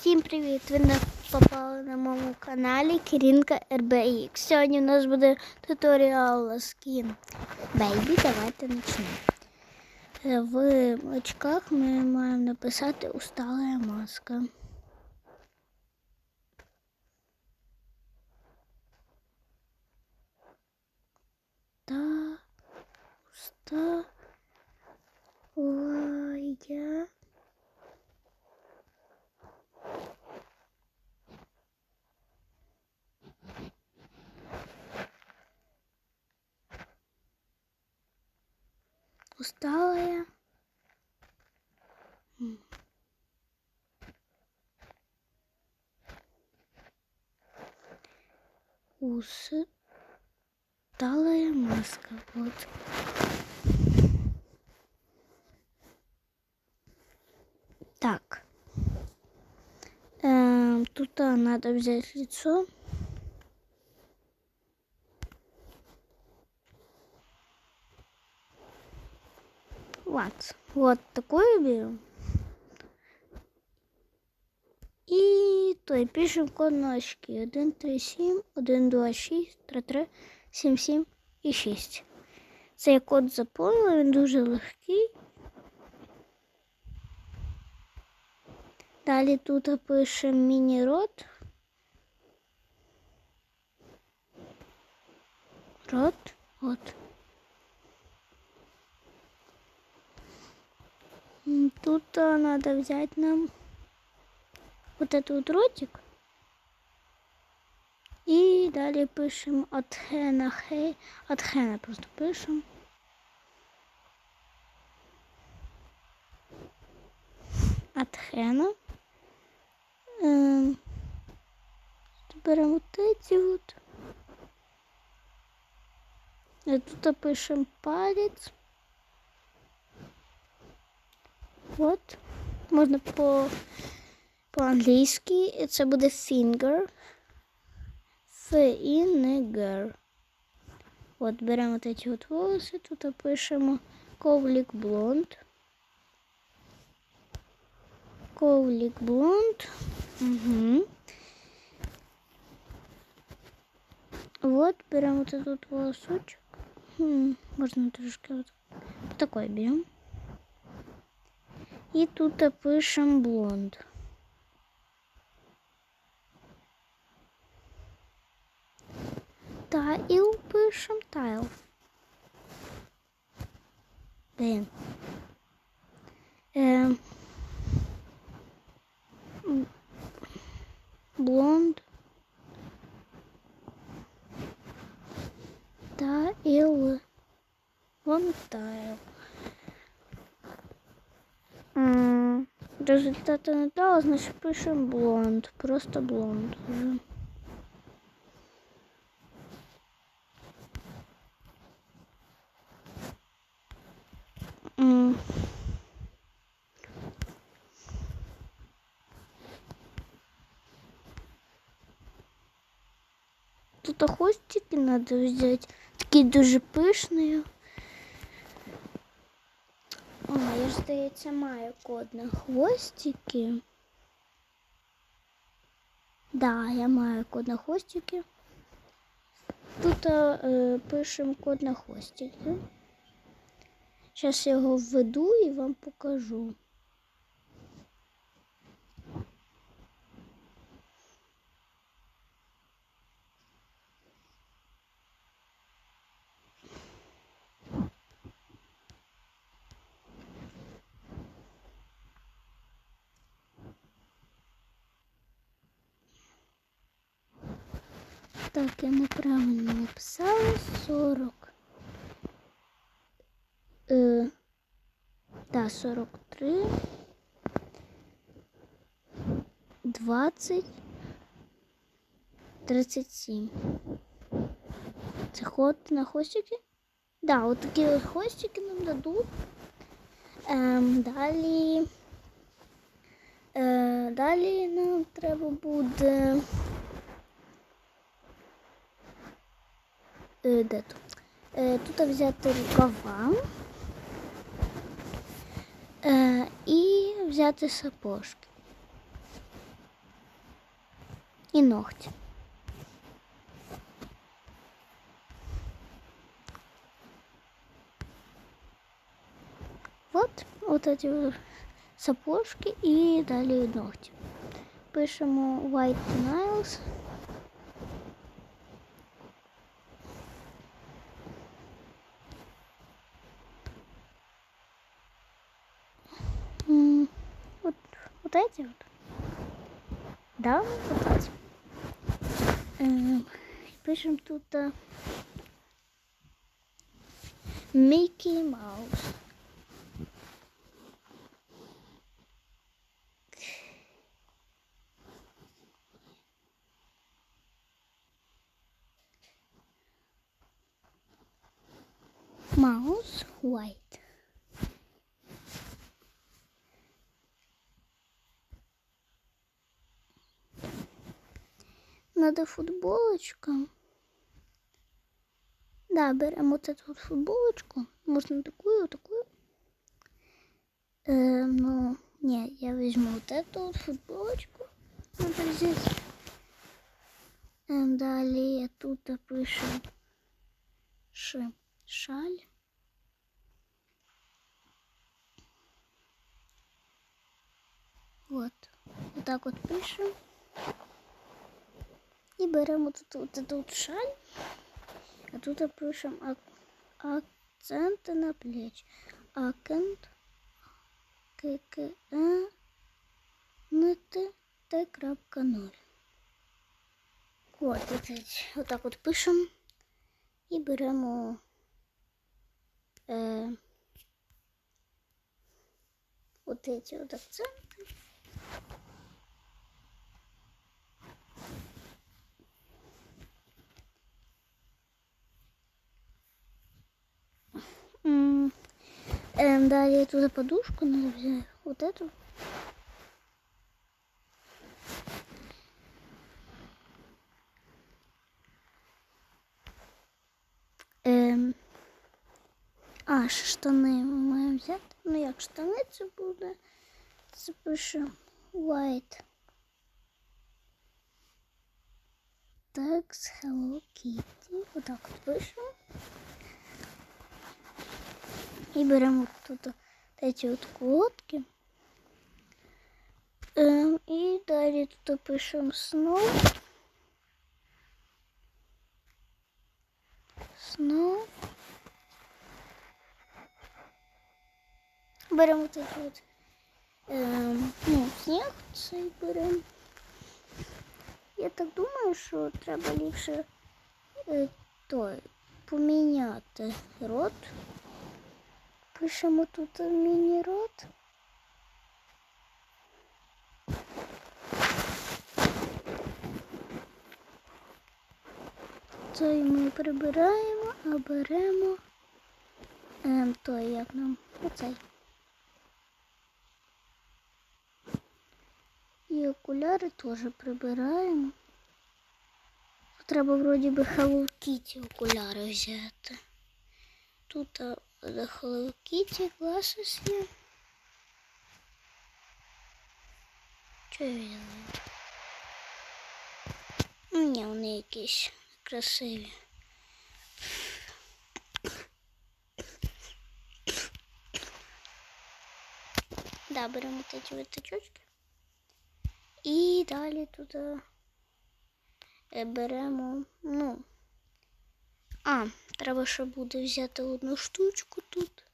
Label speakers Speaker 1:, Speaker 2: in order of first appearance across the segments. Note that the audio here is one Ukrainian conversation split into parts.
Speaker 1: Всім привіт! Ви на- попали на моєму каналі Киринка RBX. Сьогодні у нас буде туторіал скін Бейбі. Давайте почнемо. Е, В очках ми маємо написати усталая маска. Та усталая усталая. Усталая маска. Вот. Так. Эм, тут а, надо взять лицо. Вот. Вот такое берем. І той код на 1, 3, 7, 1, 2, 6, 3, 3, 7, 7 і 6. Цей код заповнили, він дуже легкий. Далі тут пишемо міні-рот. Рот. От. Тут а, надо взять нам вот этот вот ротик. И далее пишем от Хена Хей. От Хена просто пишем. От Хена. Эм, берем вот эти вот. И тут пишем палец. Вот. Можна по, по-англійськи. І це буде finger. Finger. От беремо от эти от волоси, тут пишемо ковлік блонд. Ковлік блонд. Угу. Вот беремо вот этот волосочек. Хм, можна трошки вот такой берем. І тут пишемо блонд. Тайл пишемо тайл. Блін. Ем. М. Блонд. Тайл. Блонд тайл. М, Результати не дало, значить пишемо блонд. Просто блонд. М. Тут хвостики надо взять. Такі дуже пишні. О, я ж, здається, маю код на хвостики. Да, я маю код на хвостики. Тут е, пишемо код на хвостики. Зараз я його введу і вам покажу. Так, я неправильно написала 40. Е, да, 43. 20. 37. Це ход на хвостики? Да, от такі от хвостики нам дадуть. Ем, далі. Е, далі нам треба буде. де тут? Е, тут взяти рукава е, і взяти сапожки. і ногті. Вот вот эти вот сапожки і далі ногті. Пишемо White Nails. Вот эти вот. Да, вот эти. Ем, Пишем тут а, Микки Маус. Маус White. Надо футболочка. Да, беремо вот эту вот футболочку. Можно такую, такую. Э, ну, не, я возьму вот эту вот футболочку. Надо взять. Э, далее тут пишем ш, шаль. Вот. Вот так вот пишем. І беремо тут, тут, тут шаль, а тут пишемо ак- акценти на плеч. Акент КК НТ Т.0. От, от, отак от пишемо і беремо е, от ці от акценти. Эм, далее туда подушку надо взять. Вот эту. Ем, а, ще штани ми маємо взяти. Ну як штани це буде? Це пише white. Text Hello Kitty. Отак от пишемо. І беремо тут ці от колодки. Ем, і далі тут пишемо Snow. Snow. Беремо тут от ем, ну, сніг цей беремо. Я так думаю, що треба ліпше е, той поміняти рот. Пишемо тут міні-рот. Той ми прибираємо, а беремо ем, той, як нам оцей. І окуляри теж прибираємо. Треба вроді би Hello Kitty окуляри взяти. Тут а, The Hello Kitty glasses є. Що я взяла? Ну, Ні, вони якісь красиві. Да, беремо ці витачочки. І далі тут е, беремо, ну, а, треба ще буде взяти одну штучку тут.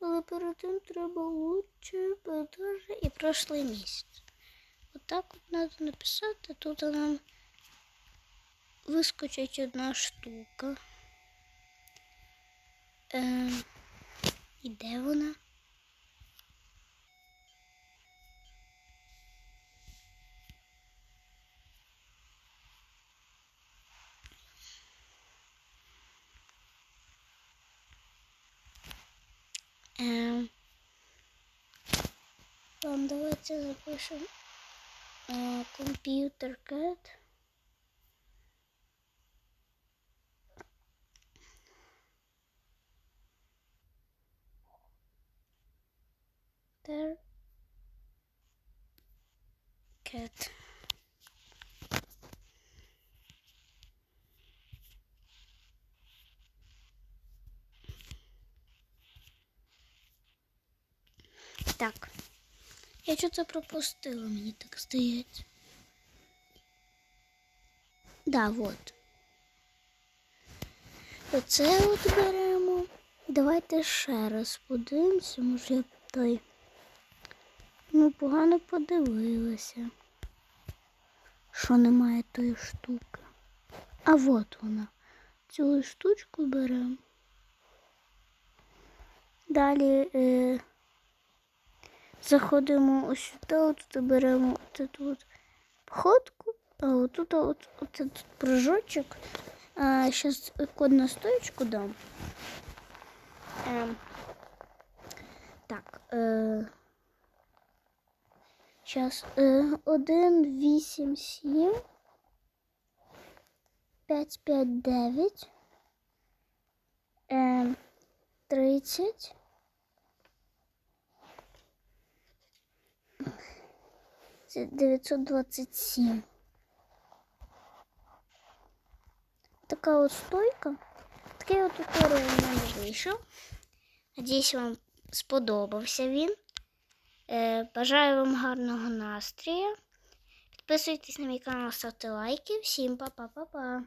Speaker 1: Але перед тим треба лучше подорожі і прошлий місяць. Отак от треба написати. Тут нам вискочить одна штука. Е, і де вона? Давайте запишемо Computer Cat. There. Cat. Так. Я що-то пропустила, мені так здається. Да, вот. Оце от беремо. Давайте ще раз подивимося, може я той. Ну, погано подивилася. Що немає тої штуки. А от вона. Цю штучку беремо. Далі е, заходимо ось сюди, от беремо тут от входку, а отут от, от, тут прыжочок. А, зараз код на стоечку дам. Ем, так. Е, Сейчас е, 1, 8, 7, 5, 5, 9, е, 30, 927. Така от стойка. Такий от туторіал у мене вийшов. Надіюсь, вам сподобався він. Е, бажаю вам гарного настрою. Підписуйтесь на мій канал, ставте лайки. Всім па-па-па-па.